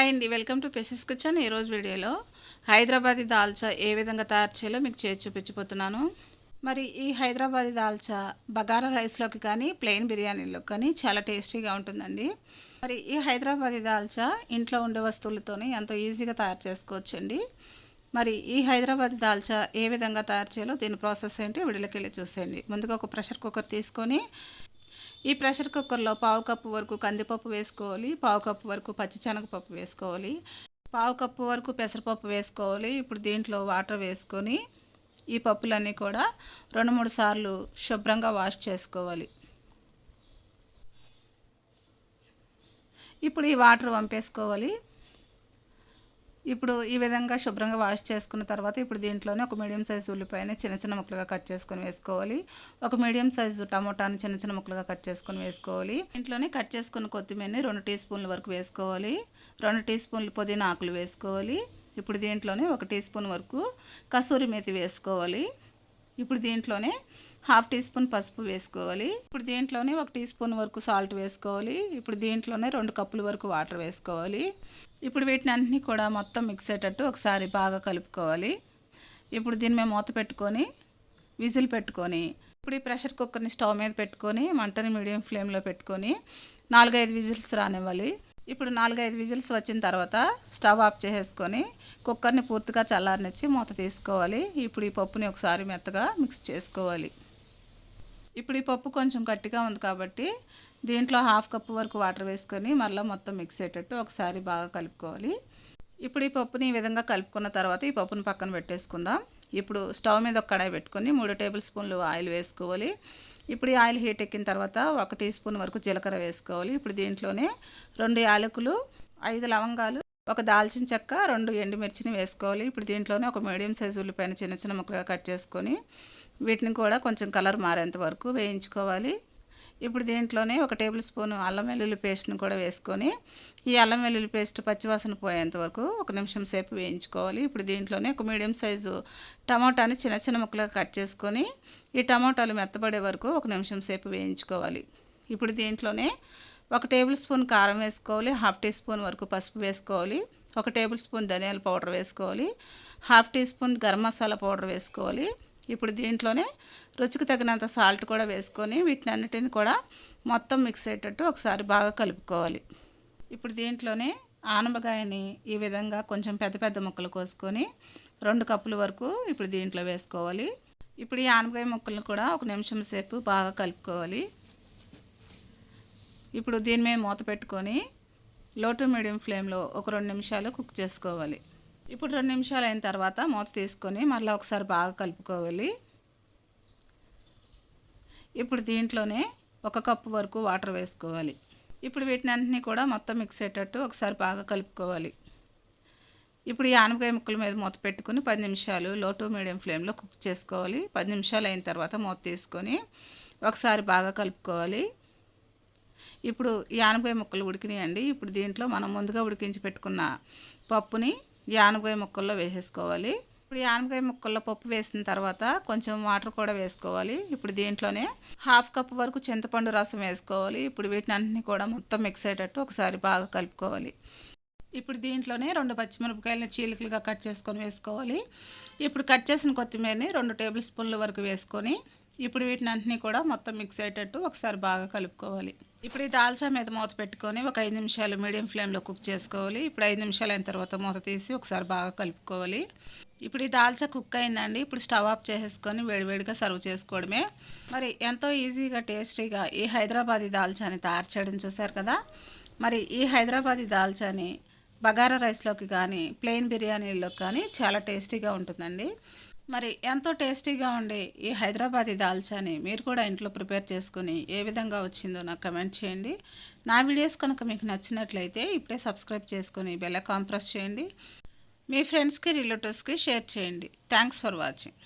Hi అండి. Welcome to పెసిస్ kitchen. ఈరోజు వీడియోలో హైదరాబాదీ దాల్చా ఏ విధంగా తయారు చేయాలో మీకు చేసి చూపించబోతున్నాను. మరి ఈ హైదరాబాదీ దాల్చా బగారా రైస్లోకి కానీ ప్లెయిన్ బిర్యానీలోకి కానీ చాలా టేస్టీగా ఉంటుందండి. మరి ఈ హైదరాబాదీ దాల్చా ఇంట్లో ఉండే వస్తువులతోనే ఎంతో ఈజీగా తయారు చేసుకోవచ్చండి. మరి ఈ హైదరాబాద్ దాల్చా ఏ విధంగా తయారు చేయాలో దీని ప్రాసెస్ ఏంటి వీడియోకి వెళ్ళి చూసేయండి. ముందుగా ఒక ప్రెషర్ కుక్కర్ తీసుకొని ఈ ప్రెషర్ కుక్కర్లో పావు కప్పు వరకు కందిపప్పు వేసుకోవాలి పావు కప్పు వరకు పచ్చిశనగపప్పు వేసుకోవాలి పావు కప్పు వరకు పెసరపప్పు వేసుకోవాలి ఇప్పుడు దీంట్లో వాటర్ వేసుకొని ఈ పప్పులన్నీ కూడా రెండు మూడు సార్లు శుభ్రంగా వాష్ చేసుకోవాలి. ఇప్పుడు ఈ వాటర్ వంపేసుకోవాలి. ఇప్పుడు ఈ విధంగా శుభ్రంగా వాష్ చేసుకున్న తర్వాత ఇప్పుడు దీంట్లోనే ఒక మీడియం సైజు ఉల్లిపాయని చిన్న చిన్న ముక్కలుగా కట్ చేసుకొని వేసుకోవాలి. ఒక మీడియం సైజు టమోటాని చిన్న చిన్న ముక్కలుగా కట్ చేసుకొని వేసుకోవాలి. దీంట్లోనే కట్ చేసుకున్న కొత్తిమీరని రెండు టీ స్పూన్ల వరకు వేసుకోవాలి. రెండు టీ స్పూన్లు పుదీనా ఆకులు వేసుకోవాలి. ఇప్పుడు దీంట్లోనే ఒక టీ స్పూన్ వరకు కసూరి మేతి వేసుకోవాలి. ఇప్పుడు దీంట్లోనే హాఫ్ టీ స్పూన్ పసుపు వేసుకోవాలి. ఇప్పుడు దీంట్లోనే ఒక టీ స్పూన్ వరకు సాల్ట్ వేసుకోవాలి. ఇప్పుడు దీంట్లోనే రెండు కప్పుల వరకు వాటర్ వేసుకోవాలి. ఇప్పుడు వీటిని అన్నీ కూడా మొత్తం మిక్స్ అయ్యేటట్టు ఒకసారి బాగా కలుపుకోవాలి. ఇప్పుడు దీన్ని మేము మూత పెట్టుకొని విజిల్ పెట్టుకొని ఇప్పుడు ఈ ప్రెషర్ కుక్కర్ని స్టవ్ మీద పెట్టుకొని మంటని మీడియం ఫ్లేమ్లో పెట్టుకొని నాలుగైదు విజిల్స్ రానివ్వాలి. ఇప్పుడు నాలుగైదు విజిల్స్ వచ్చిన తర్వాత స్టవ్ ఆఫ్ చేసేసుకొని కుక్కర్ని పూర్తిగా చల్లారనిచ్చి మూత తీసుకోవాలి. ఇప్పుడు ఈ పప్పుని ఒకసారి మెత్తగా మిక్స్ చేసుకోవాలి. ఇప్పుడు ఈ పప్పు కొంచెం గట్టిగా ఉంది కాబట్టి దీంట్లో హాఫ్ కప్ వరకు వాటర్ వేసుకొని మళ్ళీ మొత్తం మిక్స్ అయ్యేటట్టు ఒకసారి బాగా కలుపుకోవాలి. ఇప్పుడు ఈ పప్పుని ఈ విధంగా కలుపుకున్న తర్వాత ఈ పప్పుని పక్కన పెట్టేసుకుందాం. ఇప్పుడు స్టవ్ మీద ఒక కడాయి పెట్టుకొని మూడు టేబుల్ స్పూన్లు ఆయిల్ వేసుకోవాలి. ఇప్పుడు ఈ ఆయిల్ హీట్ ఎక్కిన తర్వాత ఒక టీ స్పూన్ వరకు జీలకర్ర వేసుకోవాలి. ఇప్పుడు దీంట్లోనే రెండు యాలకులు ఐదు లవంగాలు ఒక దాల్చిన చెక్క రెండు ఎండుమిర్చిని వేసుకోవాలి. ఇప్పుడు దీంట్లోనే ఒక మీడియం సైజు ఉల్లిపాయను చిన్న చిన్న ముక్కలుగా కట్ చేసుకొని వీటిని కూడా కొంచెం కలర్ మారేంత వరకు వేయించుకోవాలి. ఇప్పుడు దీంట్లోనే ఒక టేబుల్ స్పూన్ అల్లం వెల్లుల్లి పేస్ట్ని కూడా వేసుకొని ఈ అల్లం వెల్లుల్లి పేస్ట్ పచ్చివాసన పోయేంత వరకు ఒక నిమిషం సేపు వేయించుకోవాలి. ఇప్పుడు దీంట్లోనే ఒక మీడియం సైజు టమాటాని చిన్న చిన్న ముక్కలుగా కట్ చేసుకొని ఈ టమాటాలు మెత్తబడే వరకు ఒక నిమిషం సేపు వేయించుకోవాలి. ఇప్పుడు దీంట్లోనే ఒక టేబుల్ స్పూన్ కారం వేసుకోవాలి హాఫ్ టీ స్పూన్ వరకు పసుపు వేసుకోవాలి ఒక టేబుల్ స్పూన్ ధనియాల పౌడర్ వేసుకోవాలి half teaspoon garam masala powder వేసుకోవాలి. ఇప్పుడు దీంట్లోనే రుచికి తగినంత సాల్ట్ కూడా వేసుకొని వీటిని అన్నిటిని కూడా మొత్తం మిక్స్ అయ్యేటట్టు ఒకసారి బాగా కలుపుకోవాలి. ఇప్పుడు దీంట్లోనే ఆనపకాయని ఈ విధంగా కొంచెం పెద్ద పెద్ద ముక్కలు కోసుకొని రెండు కప్పుల వరకు ఇప్పుడు దీంట్లో వేసుకోవాలి. ఇప్పుడు ఈ ఆనపకాయ ముక్కలను కూడా ఒక నిమిషం సేపు బాగా కలుపుకోవాలి. ఇప్పుడు దీని మీద మూత పెట్టుకొని లో టు మీడియం ఫ్లేమ్లో ఒక రెండు నిమిషాలు కుక్ చేసుకోవాలి. ఇప్పుడు రెండు నిమిషాలు అయిన తర్వాత మూత తీసుకొని మళ్ళీ ఒకసారి బాగా కలుపుకోవాలి. ఇప్పుడు దీంట్లోనే ఒక కప్పు వరకు వాటర్ వేసుకోవాలి. ఇప్పుడు వీటిని అన్నింటినీ కూడా మొత్తం మిక్స్ అయ్యేటట్టు ఒకసారి బాగా కలుపుకోవాలి. ఇప్పుడు ఈ ఆనపకాయ ముక్కల మీద మూత పెట్టుకుని పది నిమిషాలు లో టు మీడియం ఫ్లేమ్లో కుక్ చేసుకోవాలి. పది నిమిషాలు అయిన తర్వాత మూత తీసుకొని ఒకసారి బాగా కలుపుకోవాలి. ఇప్పుడు ఈ ముక్కలు ఉడికినాయండి. ఇప్పుడు దీంట్లో మనం ముందుగా ఉడికించి పెట్టుకున్న పప్పుని ఈ ముక్కల్లో వేసేసుకోవాలి. ఇప్పుడు ఈ ముక్కల్లో పప్పు వేసిన తర్వాత కొంచెం వాటర్ కూడా వేసుకోవాలి. ఇప్పుడు దీంట్లోనే హాఫ్ కప్ వరకు చింతపండు రసం వేసుకోవాలి. ఇప్పుడు వీటిని అన్నింటినీ కూడా మొత్తం మిక్స్ అయ్యేటట్టు ఒకసారి బాగా కలుపుకోవాలి. ఇప్పుడు దీంట్లోనే రెండు పచ్చిమిరపకాయలని చీలికలుగా కట్ చేసుకొని వేసుకోవాలి. ఇప్పుడు కట్ చేసిన కొత్తిమీరని రెండు టేబుల్ స్పూన్ల వరకు వేసుకొని ఇప్పుడు వీటిని అన్నీ కూడా మొత్తం మిక్స్ అయ్యేటట్టు ఒకసారి బాగా కలుపుకోవాలి. ఇప్పుడు ఈ దాల్చా మీద మూత పెట్టుకొని ఒక ఐదు నిమిషాలు మీడియం ఫ్లేమ్లో కుక్ చేసుకోవాలి. ఇప్పుడు ఐదు నిమిషాలు అయిన తర్వాత మూత తీసి ఒకసారి బాగా కలుపుకోవాలి. ఇప్పుడు ఈ దాల్చా కుక్ అయిందండి. ఇప్పుడు స్టవ్ ఆఫ్ చేసేసుకొని వేడివేడిగా సర్వ్ చేసుకోవడమే. మరి ఎంతో ఈజీగా టేస్టీగా ఈ హైదరాబాదీ దాల్చాని తయారు చేయడం చూసారు కదా? మరి ఈ హైదరాబాదీ దాల్చాని బగారా రైస్లోకి కానీ ప్లెయిన్ బిర్యానీలోకి కానీ చాలా టేస్టీగా ఉంటుందండి. మరి ఎంతో టేస్టీగా ఉండే ఈ హైదరాబాదీ దాల్చాని మీరు కూడా ఇంట్లో ప్రిపేర్ చేసుకుని ఏ విధంగా వచ్చిందో నాకు కమెంట్ చేయండి. నా వీడియోస్ కనుక మీకు నచ్చినట్లయితే ఇప్పుడే సబ్స్క్రైబ్ చేసుకుని బెల్ల కాంప్రెస్ చేయండి. మీ ఫ్రెండ్స్కి రిలేటివ్స్కి షేర్ చేయండి. Thanks for watching.